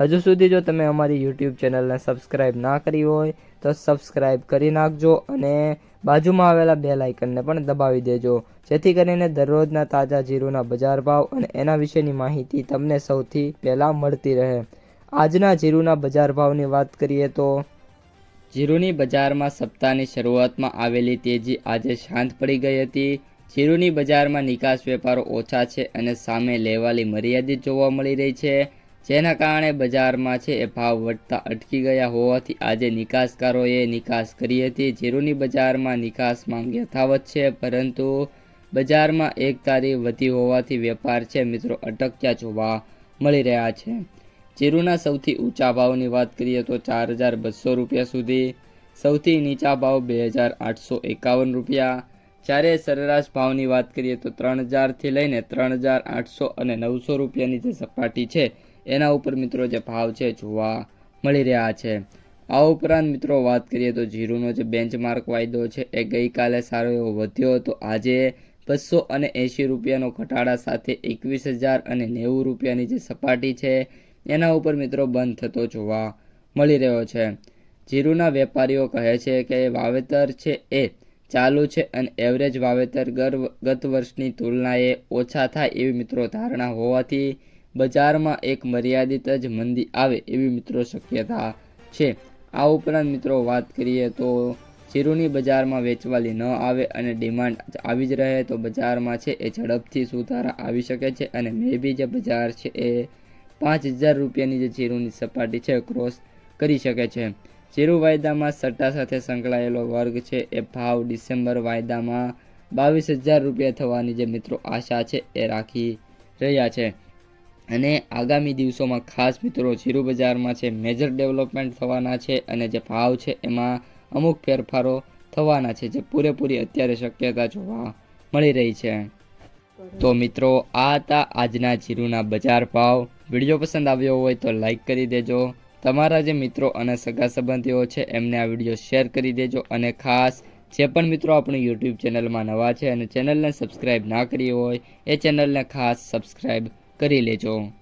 હજુ સુધી જો તમે અમારી યુટ્યુબ ચેનલને સબસ્ક્રાઇબ ના કરી હોય, તો સબસ્ક્રાઇબ કરી નાખજો અને બાજુમાં આવેલા બે લાઇકનને પણ દબાવી દેજો. જેથી કરીને દરરોજના તાજા જીરુના બજાર ભાવ અને એના વિશેની માહિતી તમને સૌથી પહેલાં મળતી રહે. આજના જીરુના બજાર ભાવની વાત કરીએ તો જીરુની બજારમાં સપ્તાહની શરૂઆતમાં આવેલી તેજી આજે શાંત પડી ગઈ હતી. જીરુની બજારમાં નિકાસ વેપારો ઓછા છે અને સામે લેવાલી મર્યાદિત જોવા મળી રહી છે. જેના કારણે બજારમાં છે એ ભાવ વધતા અટકી ગયા હોવાથી આજે નિકાસકારોએ નિકાસ કરી હતી. જીરુની બજારમાં નિકાસ માંગ યથાવત છે, પરંતુ બજારમાં એક તારીખ વધી હોવાથી વેપાર છે મિત્રો અટક્યા જોવા મળી રહ્યા છે. જીરુના સૌથી ઊંચા ભાવની વાત કરીએ તો ચાર હજાર બસો રૂપિયા સુધી, સૌથી નીચા ભાવ બે હજાર આઠસો એકાવન રૂપિયા. જ્યારે સરેરાશ ભાવની વાત કરીએ તો ત્રણ હજારથી લઈને ત્રણ હજાર આઠસો અને નવસો રૂપિયાની જે સપાટી છે એના ઉપર મિત્રો જે ભાવ છે જોવા મળી રહ્યા છે. આ ઉપરાંત મિત્રો વાત કરીએ તો જીરુનો જે બેન્ચમાર્ક વાયદો છે એ ગઈકાલે સારો એવો વધ્યો હતો. આજે બસો અને એંશી રૂપિયાનો ઘટાડા સાથે એકવીસ હજાર અને નેવું રૂપિયાની જે સપાટી છે એના ઉપર મિત્રો બંધ થતો જોવા મળી રહ્યો છે. જીરુના વેપારીઓ કહે છે કે વાવેતર છે એ ચાલુ છે અને એવરેજ વાવેતર ગત વર્ષની તુલનાએ ઓછા થાય એવી મિત્રો ધારણા હોવાથી બજારમાં એક મર્યાદિત જ મંદી આવે એવી મિત્રો શક્યતા છે. આ ઉપરાંત મિત્રો વાત કરીએ તો જીરુની બજારમાં વેચવાલી ન આવે અને ડિમાન્ડ આવી જ રહે તો બજારમાં છે એ ઝડપથી સુધારા આવી શકે છે અને મે બી જે બજાર છે એ પાંચ હજાર રૂપિયાની જે જીરુની સપાટી છે ક્રોસ કરી શકે છે. જીરુ વાયદામાં સટ્ટા સાથે સંકળાયેલો વર્ગ છે એ ભાવ ડિસેમ્બર વાયદામાં બાવીસ હજાર રૂપિયા થવાની જે મિત્રો આશા છે એ રાખી રહ્યા છે. અને આગામી દિવસોમાં ખાસ મિત્રો જીરુ બજારમાં છે મેજર ડેવલપમેન્ટ થવાના છે અને જે ભાવ છે એમાં અમુક ફેરફારો થવાના છે જે પૂરેપૂરી અત્યારે શક્યતા જોવા મળી રહી છે. તો મિત્રો, આ હતા આજના જીરુના બજાર ભાવ. વીડિયો પસંદ આવ્યો હોય તો લાઈક કરી દેજો. તમારા જે મિત્રો અને સગા સંબંધીઓ છે એમને આ વીડિયો શેર કરી દેજો અને ખાસ જે પણ મિત્રો આપણી યુટ્યુબ ચેનલમાં નવા છે અને ચેનલને સબસ્ક્રાઈબ ના કરી હોય, એ ચેનલને ખાસ સબસ્ક્રાઈબ કરી લેજો.